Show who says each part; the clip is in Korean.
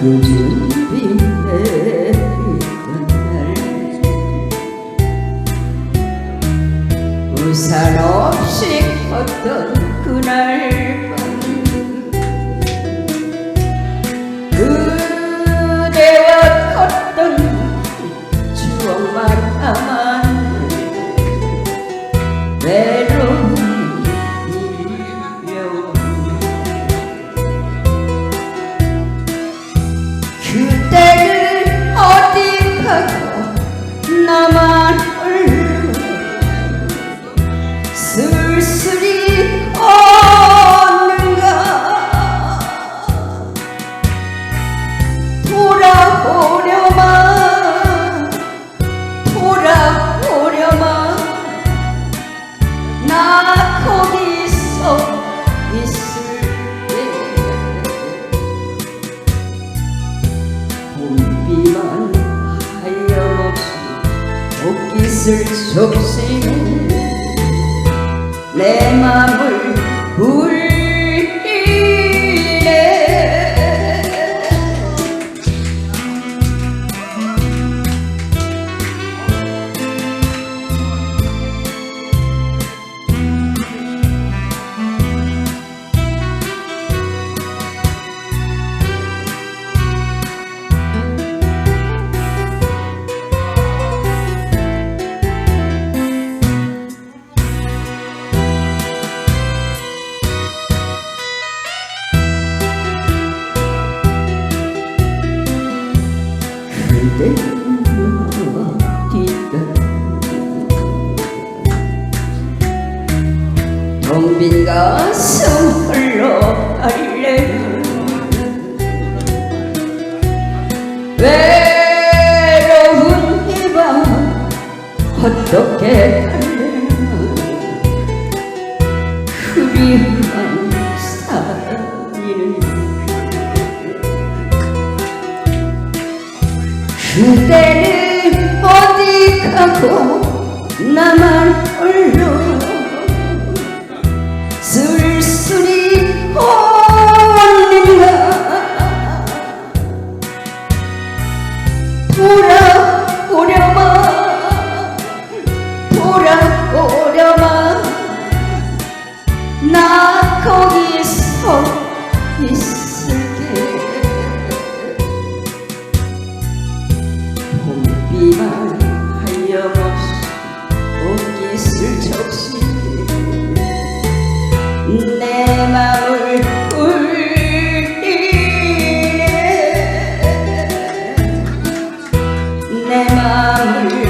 Speaker 1: 그날 우산 없이 걷던 그날 밤. 있을 적시에 내 맘을 불 빈 가슴 흘러갈래? 외로운 이밤 어떻게 그대는 어디 가고 나만 홀로 마음을